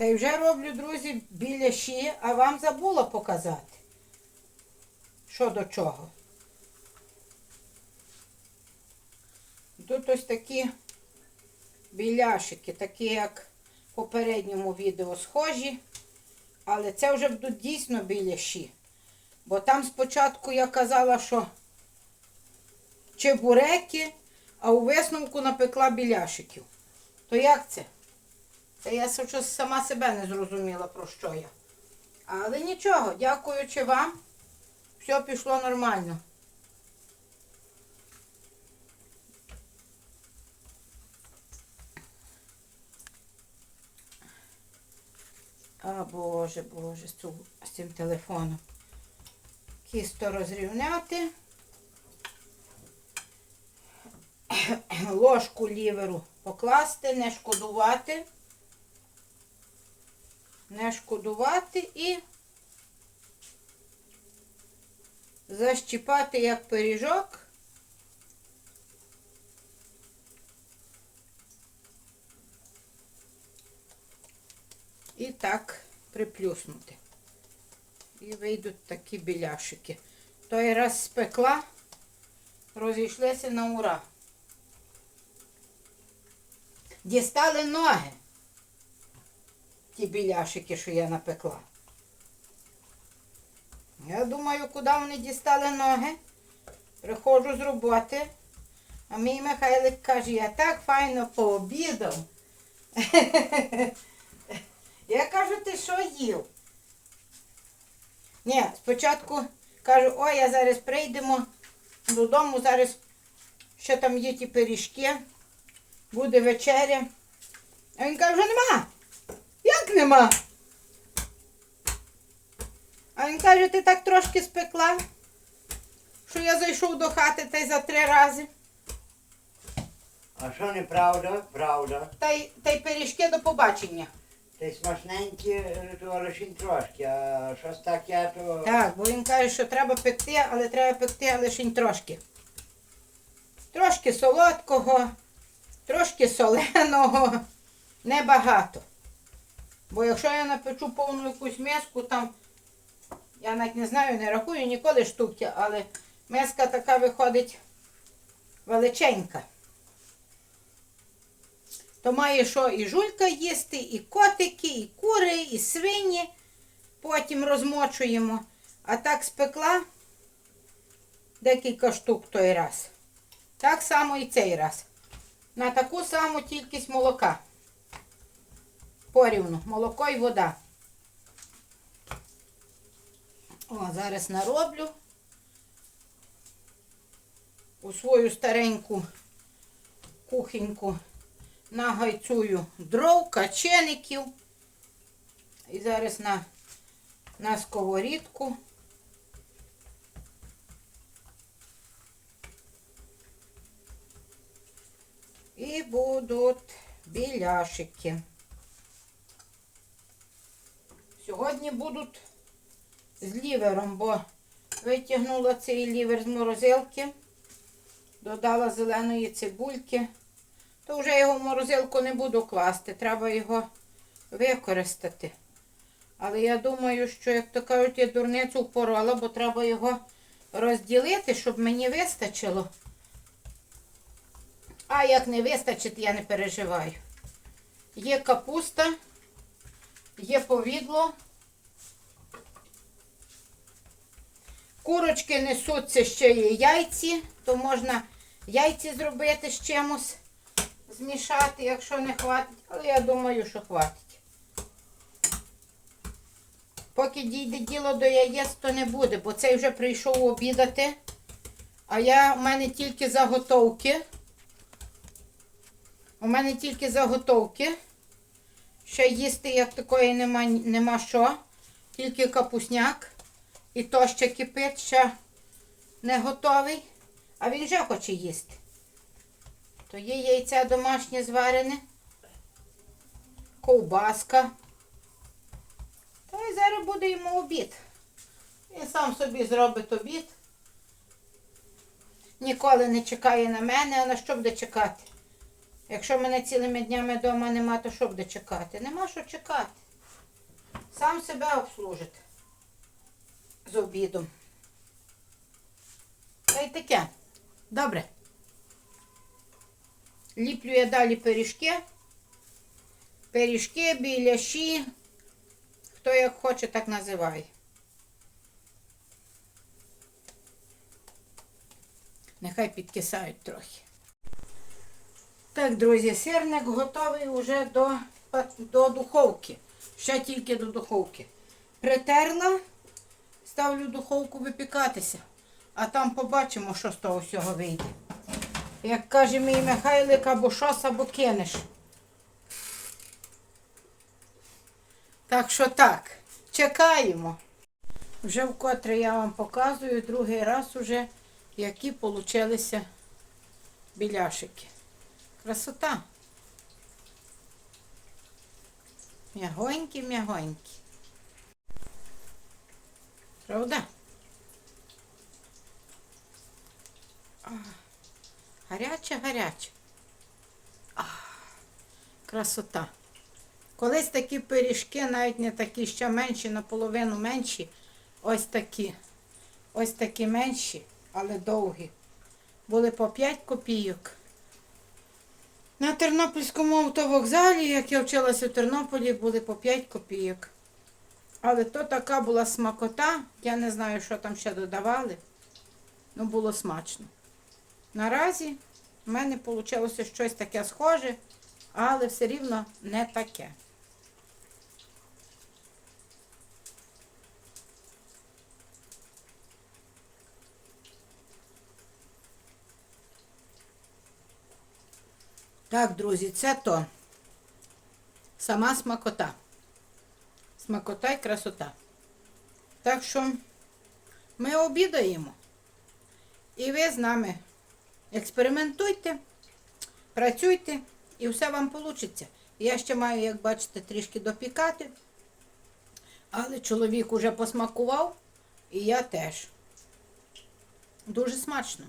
Та й вже роблю, друзі, біляші, а вам забула показати. Що до чого. Тут ось такі біляшики, такі як в попередньому відео схожі. Але це вже будуть дійсно біляші. Бо там спочатку я казала, що чебуреки, а у висновку напекла біляшиків. То як це? Це я щось сама себе не зрозуміла, про що я. Але нічого, дякуючи вам, все пішло нормально. А боже, боже, з цим телефоном. Кісто розрівняти. Ложку ліверу покласти, не шкодувати. Не шкодувати і защіпати як пиріжок. І так приплюснути. І вийдуть такі біляшики. Той раз спекла, розійшлися на ура. Дістали ноги. Ті біляшики, що я напекла. Я думаю, куди вони дістали ноги. Приходжу з роботи. А мій Михайлик каже, я так файно пообідав. Я кажу, ти що їв? Ні, спочатку кажу, ой, я зараз прийдемо додому, зараз ще там є ті пиріжки, буде вечеря. А він каже, нема. Нема? А він каже, ти так трошки спекла, що я зайшов до хати та й за три рази. А що неправда? Правда. Та й, та й пиріжки до побачення. Та й смачненькі, то лише трошки, а щось таке, то... Так, бо він каже, що треба пекти, але треба пекти лише трошки. Трошки солодкого, трошки соленого, небагато. Бо якщо я напечу повну якусь миску, там, я навіть не знаю, не рахую ніколи штуки, але миска така виходить величенька. То має що і жулька їсти, і котики, і кури, і свині потім розмочуємо. А так спекла декілька штук той раз. Так само і цей раз. На таку саму кількість молока. Порівну. Молоко і вода. О, зараз нароблю у свою стареньку кухоньку нагайцую дров, качеників. І зараз на, на сковорідку. І будуть біляшики. Сьогодні будуть з лівером, бо витягнула цей лівер з морозилки, додала зеленої цибульки. То вже його в морозилку не буду класти, треба його використати. Але я думаю, що, як то кажуть, я дурницю впорола, бо треба його розділити, щоб мені вистачило. А як не вистачить, я не переживаю. Є капуста, є повідло. Курочки несуться ще є яйці, то можна яйці зробити з чимось, змішати, якщо не хватить. Але я думаю, що хватить. Поки дійде діло до яєць, то не буде, бо цей вже прийшов обідати. А я, у мене тільки заготовки. У мене тільки заготовки. Ще їсти, як такої нема, нема що. Тільки капусняк. І то ще кипить, ще не готовий. А він вже хоче їсти. То є яйця домашнє зварене. Ковбаска. Та й зараз буде йому обід. Він сам собі зробить обід. Ніколи не чекає на мене, а на що буде чекати? Якщо мене цілими днями вдома нема, то що буде чекати? Нема що чекати. Сам себе обслужить з обідом. Та й таке. Добре. Ліплю я далі пиріжки. Пиріжки, біляші. Хто як хоче, так називає. Нехай підкисають трохи. Так, друзі, сирник готовий вже до, до духовки. Ще тільки до духовки. Притерла, ставлю духовку випікатися, а там побачимо, що з того всього вийде. Як каже мій Михайлик, або щось, або кинеш. Так що так, чекаємо. Вже вкотре я вам показую другий раз уже, які получилися біляшики. Красота. М'ягонькі, м'ягонькі. Правда? А, Гаряче, гаряче. Красота. Колись такі пиріжки, навіть не такі ще менші, наполовину менші. Ось такі. Ось такі менші, але довгі. Були по 5 копійок. На Тернопільському автовокзалі, як я вчилася в Тернополі, були по 5 копійок. Але то така була смакота, я не знаю, що там ще додавали. Ну, було смачно. Наразі в мене вийшло щось таке схоже, але все рівно не таке. Так, друзі, це то. Сама смакота. Смакота і красота. Так що ми обідаємо. І ви з нами експериментуйте, працюйте і все вам вийде. Я ще маю, як бачите, трішки допікати. Але чоловік уже посмакував, і я теж. Дуже смачно.